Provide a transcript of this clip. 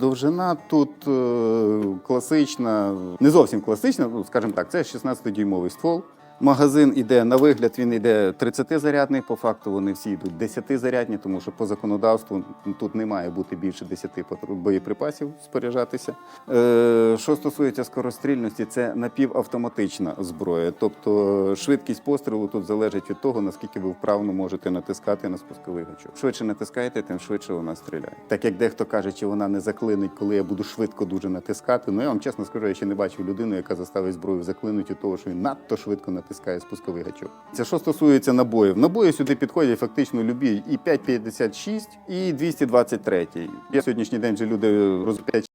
Довжина тут е, класична, не зовсім класична, ну скажімо так, це 16-дюймовий ствол. Магазин іде на вигляд, він іде 30-зарядний. По факту вони всі йдуть 10-зарядні, тому що по законодавству тут не має бути більше 10 патру- боєприпасів споряджатися. Е, що стосується скорострільності, це напівавтоматична зброя. Тобто швидкість пострілу тут залежить від того, наскільки ви вправно можете натискати на спусковий гачок. Швидше натискаєте, тим швидше вона стріляє. Так як дехто каже, чи вона не заклинить, коли я буду швидко дуже натискати. Ну я вам чесно скажу, я ще не бачив людину, яка заставить зброю заклинути від того, що він надто швидко натискає спусковий гачок. Це що стосується набоїв. Набої сюди підходять фактично любі і 5,56, і 223. Я сьогоднішній день вже люди роз 5